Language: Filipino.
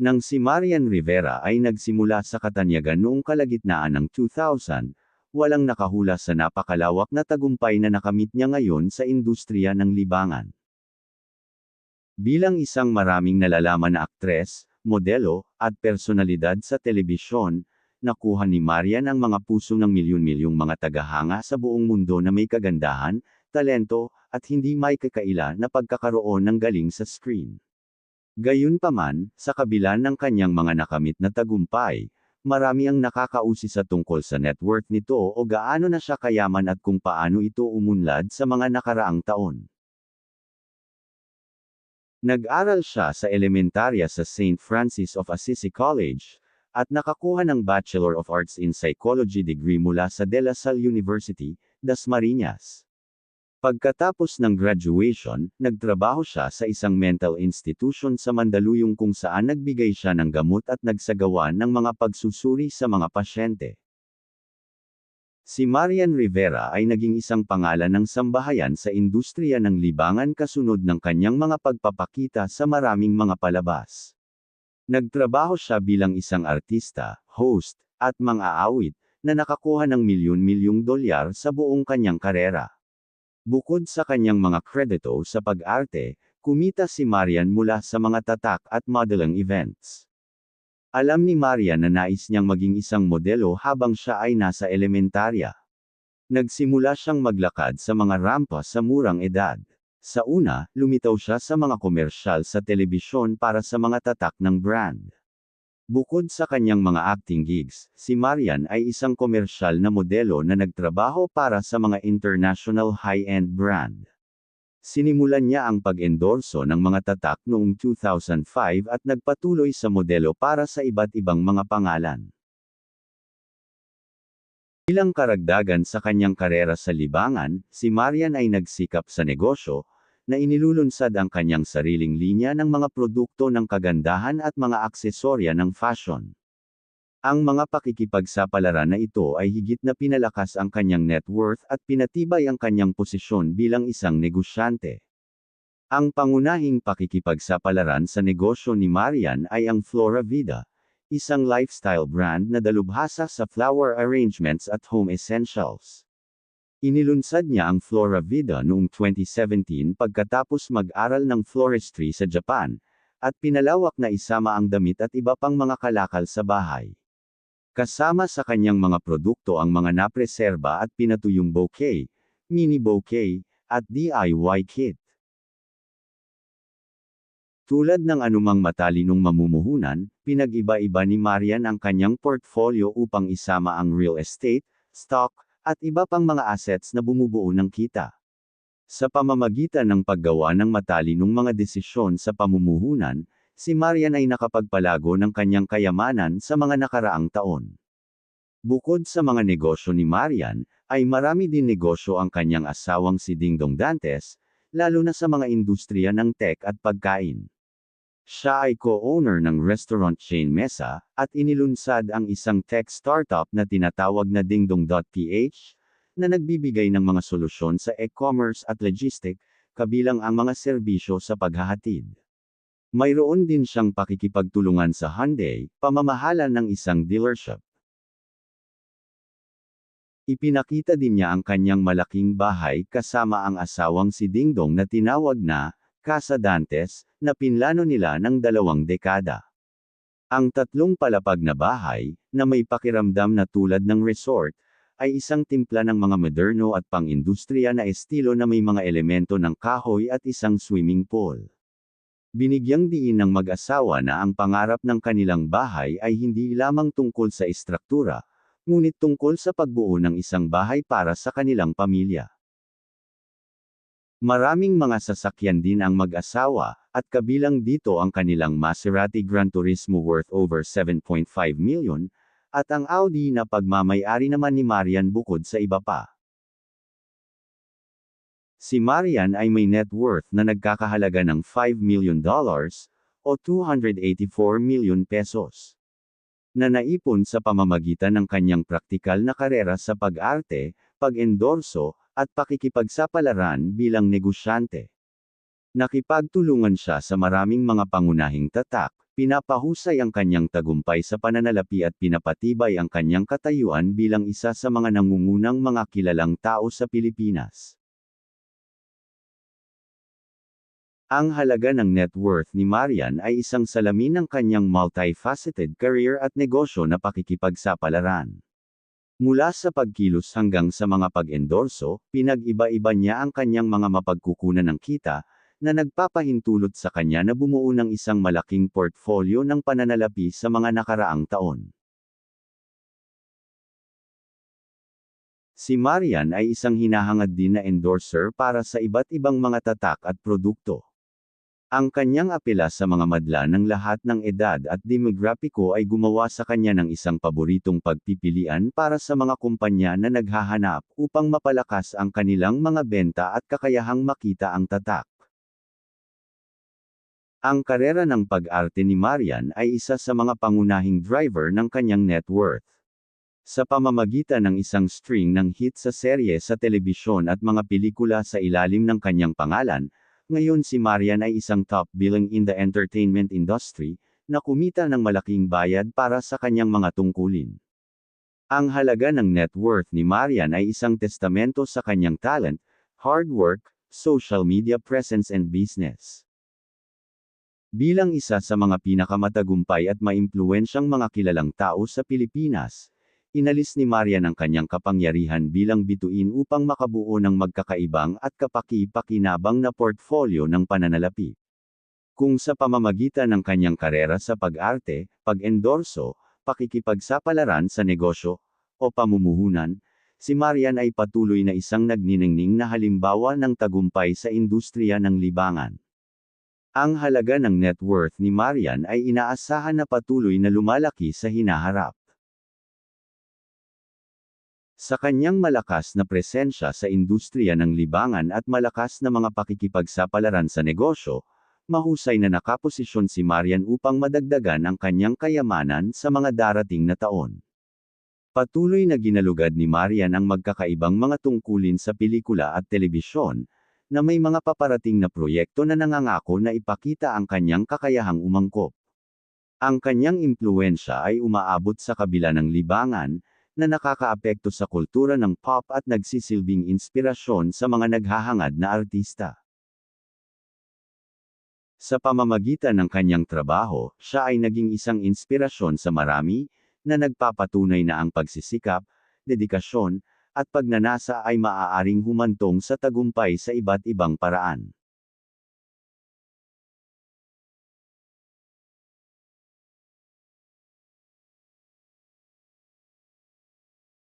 Nang si Marian Rivera ay nagsimula sa Katanyagan noong kalagitnaan ng 2000, walang nakahula sa napakalawak na tagumpay na nakamit niya ngayon sa industriya ng libangan. Bilang isang maraming nalalaman na aktres, modelo, at personalidad sa telebisyon, nakuha ni Marian ang mga puso ng milyon-milyong mga tagahanga sa buong mundo na may kagandahan, talento, at hindi may kakaila na pagkakaroon ng galing sa screen. Gayunpaman, sa kabila ng kanyang mga nakamit na tagumpay, marami ang nakakausi sa tungkol sa net worth nito o gaano na siya kayaman at kung paano ito umunlad sa mga nakaraang taon. Nag-aral siya sa elementarya sa St. Francis of Assisi College, at nakakuha ng Bachelor of Arts in Psychology degree mula sa De La Salle University, Dasmariñas. Pagkatapos ng graduation, nagtrabaho siya sa isang mental institution sa Mandaluyong kung saan nagbigay siya ng gamot at nagsagawa ng mga pagsusuri sa mga pasyente. Si Marian Rivera ay naging isang pangalan ng sambahayan sa industriya ng libangan kasunod ng kanyang mga pagpapakita sa maraming mga palabas. Nagtrabaho siya bilang isang artista, host, at mga-aawit, na nakakuha ng milyon-milyong dolyar sa buong kanyang karera. Bukod sa kanyang mga kredito sa pag-arte, kumita si Marian mula sa mga tatak at modeling events. Alam ni Marian na nais niyang maging isang modelo habang siya ay nasa elementarya. Nagsimula siyang maglakad sa mga rampa sa murang edad. Sa una, lumitaw siya sa mga komersyal sa telebisyon para sa mga tatak ng brand. Bukod sa kanyang mga acting gigs, si Marian ay isang komersyal na modelo na nagtrabaho para sa mga international high-end brand. Sinimulan niya ang pag-endorso ng mga tatak noong 2005 at nagpatuloy sa modelo para sa iba't ibang mga pangalan. Bilang karagdagan sa kanyang karera sa libangan, si Marian ay nagsikap sa negosyo, na inilulunsad ang kanyang sariling linya ng mga produkto ng kagandahan at mga aksesorya ng fashion. Ang mga pakikipagsapalaran na ito ay higit na pinalakas ang kanyang net worth at pinatibay ang kanyang posisyon bilang isang negosyante. Ang pangunahing pakikipagsapalaran sa negosyo ni Marian ay ang Flora Vida, isang lifestyle brand na dalubhasa sa flower arrangements at home essentials. Inilunsad niya ang Flora Vida noong 2017 pagkatapos mag-aral ng floristry sa Japan, at pinalawak na isama ang damit at iba pang mga kalakal sa bahay. Kasama sa kanyang mga produkto ang mga napreserba at pinatuyong bouquet, mini bouquet, at DIY kit. Tulad ng anumang matalinong mamumuhunan, pinag-iba-iba ni Marian ang kanyang portfolio upang isama ang real estate, stock, at iba pang mga assets na bumubuo ng kita. Sa pamamagitan ng paggawa ng matalinong mga desisyon sa pamumuhunan, si Marian ay nakapagpalago ng kanyang kayamanan sa mga nakaraang taon. Bukod sa mga negosyo ni Marian, ay marami din negosyo ang kanyang asawang si Dingdong Dantes, lalo na sa mga industriya ng tech at pagkain. Siya ay co-owner ng restaurant chain Mesa, at inilunsad ang isang tech startup na tinatawag na Dingdong.ph, na nagbibigay ng mga solusyon sa e-commerce at logistic, kabilang ang mga serbisyo sa paghahatid. Mayroon din siyang pakikipagtulungan sa Hyundai, pamamahala ng isang dealership. Ipinakita din niya ang kanyang malaking bahay kasama ang asawang si Dingdong na tinawag na Casa Dantes, na pinlano nila ng dalawang dekada. Ang tatlong palapag na bahay, na may pakiramdam na tulad ng resort, ay isang timpla ng mga moderno at pang-industriya na estilo na may mga elemento ng kahoy at isang swimming pool. Binigyang diin ng mag-asawa na ang pangarap ng kanilang bahay ay hindi lamang tungkol sa istruktura, ngunit tungkol sa pagbuo ng isang bahay para sa kanilang pamilya. Maraming mga sasakyan din ang mag-asawa, at kabilang dito ang kanilang Maserati Gran Turismo worth over 7.5 million, at ang Audi na pagmamayari naman ni Marian bukod sa iba pa. Si Marian ay may net worth na nagkakahalaga ng 5 million dollars, o 284 million pesos. Na naipon sa pamamagitan ng kanyang praktikal na karera sa pag-arte, pag-endorso, at pakikipagsapalaran bilang negosyante. Nakipagtulungan siya sa maraming mga pangunahing tatak, pinapahusay ang kanyang tagumpay sa pananalapi at pinapatibay ang kanyang katayuan bilang isa sa mga nangungunang mga kilalang tao sa Pilipinas. Ang halaga ng net worth ni Marian ay isang salamin ng kanyang multifaceted career at negosyo na pakikipagsapalaran. Mula sa pagkilos hanggang sa mga pag-endorso, pinag-iba-iba niya ang kanyang mga mapagkukunan ng kita, na nagpapahintulot sa kanya na bumuo ng isang malaking portfolio ng pananalapi sa mga nakaraang taon. Si Marian ay isang hinahangad din na endorser para sa iba't ibang mga tatak at produkto. Ang kanyang apela sa mga madla ng lahat ng edad at demograpiko ay gumawa sa kanya ng isang paboritong pagpipilian para sa mga kumpanya na naghahanap upang mapalakas ang kanilang mga benta at kakayahang makita ang tatak. Ang karera ng pag-arte ni Marian ay isa sa mga pangunahing driver ng kanyang net worth. Sa pamamagitan ng isang string ng hit sa serye sa telebisyon at mga pelikula sa ilalim ng kanyang pangalan, ngayon si Marian ay isang top billing in the entertainment industry, na kumita ng malaking bayad para sa kanyang mga tungkulin. Ang halaga ng net worth ni Marian ay isang testamento sa kanyang talent, hard work, social media presence and business. Bilang isa sa mga pinakamatagumpay at maimpluwensyang mga kilalang tao sa Pilipinas, inalis ni Marian ang kanyang kapangyarihan bilang bituin upang makabuo ng magkakaibang at kapaki-pakinabang na portfolio ng pananalapi. Kung sa pamamagitan ng kanyang karera sa pag-arte, pag-endorso, pakikipagsapalaran sa negosyo, o pamumuhunan, si Marian ay patuloy na isang nagniningning na halimbawa ng tagumpay sa industriya ng libangan. Ang halaga ng net worth ni Marian ay inaasahan na patuloy na lumalaki sa hinaharap. Sa kanyang malakas na presensya sa industriya ng libangan at malakas na mga pakikipagsapalaran sa negosyo, mahusay na nakaposisyon si Marian upang madagdagan ang kanyang kayamanan sa mga darating na taon. Patuloy na ginalugad ni Marian ang magkakaibang mga tungkulin sa pelikula at telebisyon, na may mga paparating na proyekto na nangangako na ipakita ang kanyang kakayahang umangkop. Ang kanyang impluensya ay umaabot sa kabila ng libangan, na nakakaapekto sa kultura ng pop at nagsisilbing inspirasyon sa mga naghahangad na artista. Sa pamamagitan ng kanyang trabaho, siya ay naging isang inspirasyon sa marami, na nagpapatunay na ang pagsisikap, dedikasyon, at pagnanasa ay maaaring humantong sa tagumpay sa iba't ibang paraan.